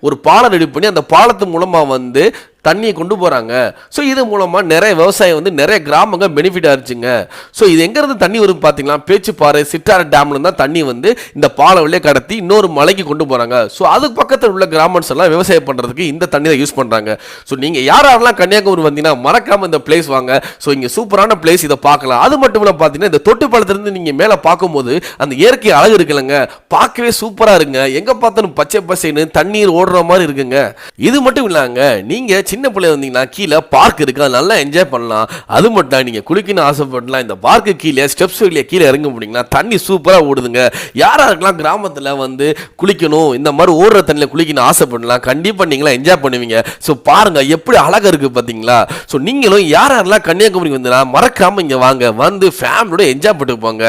ஒரு பாலம் ரெடி பண்ணி அந்த பாலத்து மூலமா வந்து தண்ணியை கொண்டு போகிறாங்க ஸோ இது மூலமாக நிறைய விவசாயம் வந்து நிறைய கிராமங்கள் பெனிஃபிட் ஆச்சுங்க ஸோ இது எங்கேருந்து தண்ணி வரும் பார்த்தீங்கன்னா பேச்சுப்பாறை சிட்டாறு டேம்ல தான் தண்ணி வந்து இந்த பாலை வழியே கடத்தி இன்னொரு மலைக்கு கொண்டு போகிறாங்க ஸோ அதுக்கு பக்கத்தில் உள்ள கிராமன்ஸ் எல்லாம் விவசாயம் பண்ணுறதுக்கு இந்த தண்ணி தான் யூஸ் பண்ணுறாங்க ஸோ நீங்கள் யார் யாரெல்லாம் கன்னியாகுமரி வந்தீங்கன்னா மறக்காமல் இந்த பிளேஸ் வாங்க. ஸோ இங்கே சூப்பரான பிளேஸ் இதை பார்க்கலாம். அது மட்டும் இல்லை பார்த்தீங்கன்னா இந்த தொட்டு நீங்கள் மேலே பார்க்கும்போது அந்த இயற்கை அழகு இருக்குல்லங்க. பார்க்கவே சூப்பராக இருங்க எங்கே பார்த்தாலும் பச்சை பசைன்னு தண்ணீர் ஓடுற மாதிரி இருக்குங்க. இது மட்டும் இல்லாங்க நீங்கள் சின்ன பிள்ளை வந்தீங்கன்னா கீழே பார்க் இருக்குது அது நல்லா என்ஜாய் பண்ணலாம். அது மட்டும் நீங்கள் நீங்க குளிக்கணும்னு ஆசைப்படலாம் இந்த பார்க்கு கீழே ஸ்டெப்ஸ் வழியாக கீழே இறங்க முடியுங்கன்னா தண்ணி சூப்பராக ஓடுதுங்க. யாராக இருக்கலாம் கிராமத்தில் வந்து குளிக்கணும் இந்த மாதிரி ஓடுற தண்ணியில் குளிக்கணும் ஆசைப்படலாம். கண்டிப்பாக நீங்களாம் என்ஜாய் பண்ணுவீங்க. ஸோ பாருங்கள் எப்படி அழகாக இருக்குது பார்த்தீங்களா ஸோ நீங்களும் யார் யாரெல்லாம் கன்னியாகுமரி வந்தீங்கன்னா மறக்காமல் இங்கே வாங்க. வந்து ஃபேமிலியோட என்ஜாய் பண்ணிட்டு போங்க.